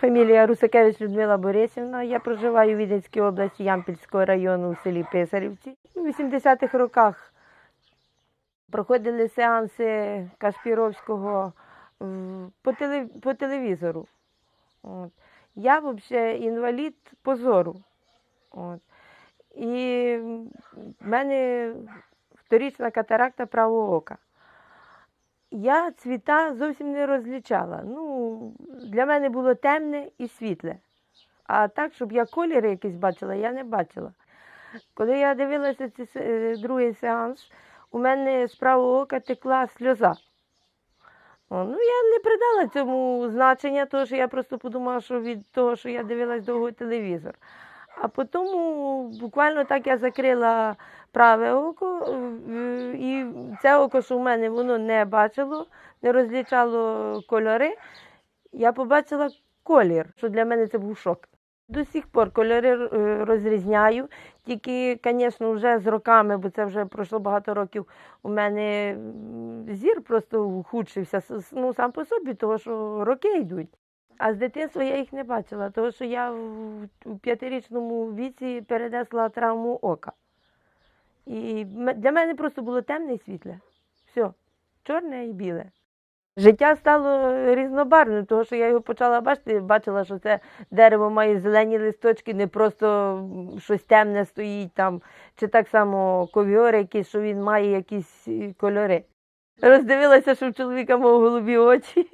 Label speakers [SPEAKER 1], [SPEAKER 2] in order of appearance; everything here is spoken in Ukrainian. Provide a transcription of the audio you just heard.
[SPEAKER 1] Фамілія Русакевич Людмила Борисівна. Я проживаю у Віденській області Ямпільського району у селі Писарівці. У 80-х роках проходили сеанси Кашпіровського по, теле, по телевізору. От. Я взагалі інвалід по зору. От. І в мене вторічна катаракта правого ока. Я цвіта зовсім не розлічала. Ну, для мене було темне і світле. А так, щоб я кольори якісь бачила, я не бачила. Коли я дивилася цей другий сеанс, у мене з правого ока текла сльоза. Ну, я не придала цьому значення, тому що я просто подумала, що від того, що я дивилась довго телевізор. А потім буквально так я закрила праве око, е, і це око, що в мене воно не бачило, не розлічало кольори. Я побачила колір, що для мене це був шок. До сих пор кольори е, розрізняю, тільки, звісно, вже з роками, бо це вже пройшло багато років. У мене зір просто ухудшився ну, сам по собі, тому що роки йдуть. А з дитинства я їх не бачила, тому що я в п'ятирічному віці перенесла травму ока. І для мене просто було темне і світле. Все, чорне і біле. Життя стало різнобарвним, тому що я його почала бачити, бачила, що це дерево має зелені листочки, не просто щось темне стоїть там, чи так само ковіор якийсь, що він має якісь е, кольори. Роздивилася, що в чоловіка мов голубі очі.